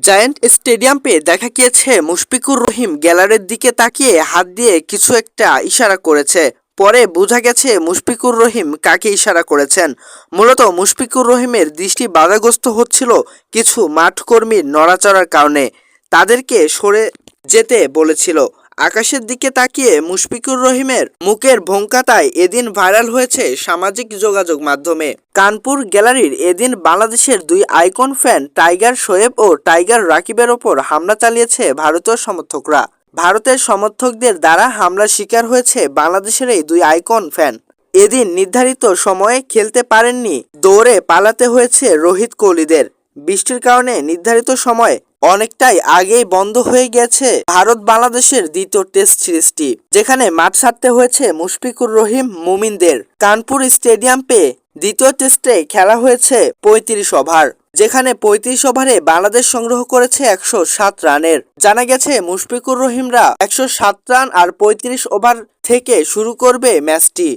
Giant stadium পেয়ে দেখা গিয়েছে মুশফিকুর রহিম গ্যালারির দিকে তাকিয়ে হাত দিয়ে কিছু একটা ইশারা করেছে। পরে বোঝা গেছে মুশফিকুর রহিম কাকে ইশারা করেছেন। মূলত মুশফিকুর রহিমের দৃষ্টি বাধাগ্রস্ত হচ্ছিল কিছু মাঠকর্মীর নড়াচড়ার কারণে। তাদেরকে সরে যেতে বলেছিল। আকাশের দিকে তাকিয়ে মুশফিকুর রহিমের মুখের ভঙ্কাতায় এদিন ভাইরাল হয়েছে সামাজিক যোগাযোগ মাধ্যমে। কানপুর গ্যালারির এদিন বাংলাদেশের দুই আইকন ফ্যান টাইগার শোয়েব ও টাইগার রাকিবের ওপর হামলা চালিয়েছে ভারতীয় সমর্থকরা। ভারতের সমর্থকদের দ্বারা হামলার শিকার হয়েছে বাংলাদেশের এই দুই আইকন ফ্যান। এদিন নির্ধারিত সময়ে খেলতে পারেননি, দৌড়ে পালাতে হয়েছে রোহিত কোহলিদের। বৃষ্টির কারণে নির্ধারিত সময় অনেকটাই আগেই বন্ধ হয়ে গেছে ভারত বাংলাদেশের দ্বিতীয় টেস্ট সিরিজটি, যেখানে মাঠ ছাড়তে হয়েছে মুশফিকুর রহিম মুমিনদের। কানপুর স্টেডিয়াম পেয়ে দ্বিতীয় টেস্টে খেলা হয়েছে পঁয়ত্রিশ ওভার, যেখানে পঁয়ত্রিশ ওভারে বাংলাদেশ সংগ্রহ করেছে একশো সাত রানের। জানা গেছে, মুশফিকুর রহিমরা একশো সাত রান আর পঁয়ত্রিশ ওভার থেকে শুরু করবে ম্যাচটি।